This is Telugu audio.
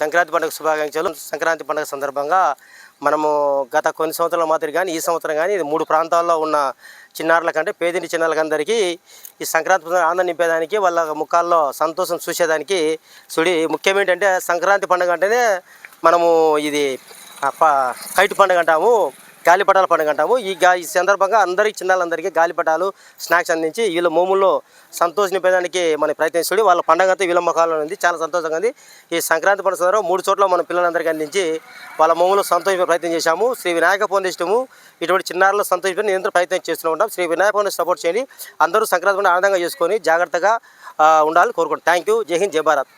సంక్రాంతి పండుగ శుభాకాంక్షలు. సంక్రాంతి పండుగ సందర్భంగా మనము గత కొన్ని సంవత్సరాల మాదిరి కానీ ఈ సంవత్సరం కానీ మూడు ప్రాంతాల్లో ఉన్న చిన్నారుల కంటే పేదింటి చిన్నారులందరికీ ఈ సంక్రాంతి పండుగ ఆనందం నింపేదానికి వాళ్ళ ముఖాల్లో సంతోషం చూసేదానికి సుడి ముఖ్యం ఏంటంటే సంక్రాంతి పండుగ అంటేనే మనము ఇది ఆ కైటు పండుగ అంటాము. గాలిపటాల పండుగ అంటాము ఈ గా ఈ సందర్భంగా అందరికీ చిన్నాళ్ళందరికీ గాలిపటాలు స్నాక్స్ అందించి వీళ్ళ మోముల్లో సంతోష నింపేదానికి మన ప్రయత్నిస్తుంది వాళ్ళ పండుగ అంతా వీళ్ళ ముఖాల్లో ఉంది. చాలా సంతోషంగా ఉంది. ఈ సంక్రాంతి పండుగ సందర్భంగా మూడు చోట్ల మన పిల్లలందరికీ అందించి వాళ్ళ మోములో సంతోషించే ప్రయత్నం చేశాము. శ్రీ వినాయక ఫౌండేషను ఇటువంటి చిన్నారులు సంతోషించి నిరంతరం ప్రయత్నం చేస్తూ ఉంటాం. శ్రీ వినాయక ఫౌండేషన్ సపోర్ట్ చేయండి. అందరూ సంక్రాంతి పండుగ ఆనందంగా చేసుకొని జాగ్రత్తగా ఉండాలని కోరుకుంటాం థ్యాంక్ యూ. జై హింద్ జై భారత్.